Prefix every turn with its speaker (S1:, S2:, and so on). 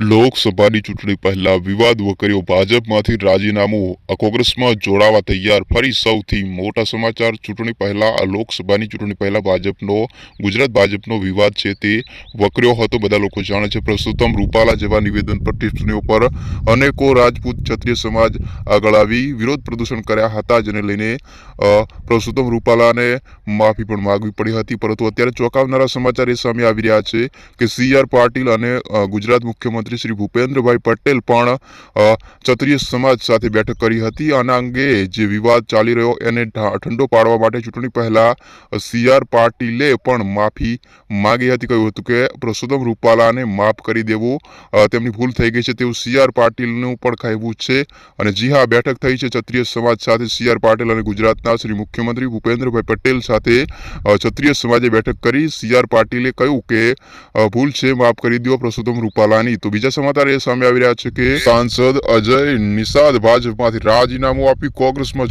S1: લોકસભાની ચૂંટણી પહેલા વિવાદ વકર્યો. ભાજપમાંથી રાજીનામું કોંગ્રેસમાં જોડાવા તૈયાર. ફરી સૌથી મોટા સમાચાર, ચૂંટણી પહેલા લોકસભાની ચૂંટણી પહેલા ભાજપનો, ગુજરાત ભાજપનો વિવાદ છે તે વકર્યો હતો. બધા લોકો જાણે છે, પ્રસ્તુતમ રૂપાલા જેવા નિવેદન પર ટિપ્પણીઓ પર અનેકો રાજપૂત ક્ષત્રિય સમાજ આગળ આવી વિરોધ પ્રદર્શન કર્યા હતા, જેને લઈને પ્રસ્તુતમ રૂપાલાને માફી પણ માગવી પડી હતી. પરંતુ અત્યારે ચોંકાવનારા સમાચાર એ સામે આવી રહ્યા છે કે સી આર પાટીલ અને ગુજરાત મુખ્યમંત્રી શ્રી ભૂપેન્દ્રભાઈ પટેલ પણ ક્ષત્રિય સમાજ સાથે બેઠક કરી હતી. આના અંગે જે વિવાદ ચાલી રહ્યો એને ઠંડો પાડવા માટે ચૂંટણી પહેલા સી આર પાટીલે પણ માફી માગી હતી. કહ્યું હતું કે, પુરુષોત્તમ રૂપાલાને માફ કરી દેવું તેમની ભૂલ થઈ ગઈ છે તેવું સી આર પાટીલનું પણ કહેવું છે. અને જી હા, બેઠક થઈ છે ક્ષત્રિય સમાજ સાથે. સી આર પાટીલ અને ગુજરાતના શ્રી મુખ્યમંત્રી ભૂપેન્દ્રભાઈ પટેલ સાથે ક્ષત્રિય સમાજે બેઠક કરી. સી આર પાટીલે કહ્યું કે ભૂલ છે, માફ કરી દો પરસોત્તમ રૂપાલાની. તો બીજા સમાચાર એ સામે આવી રહ્યા છે કે સાંસદ અજય નિષાદ ભાજપમાંથી રાજીનામું આપી કોંગ્રેસમાં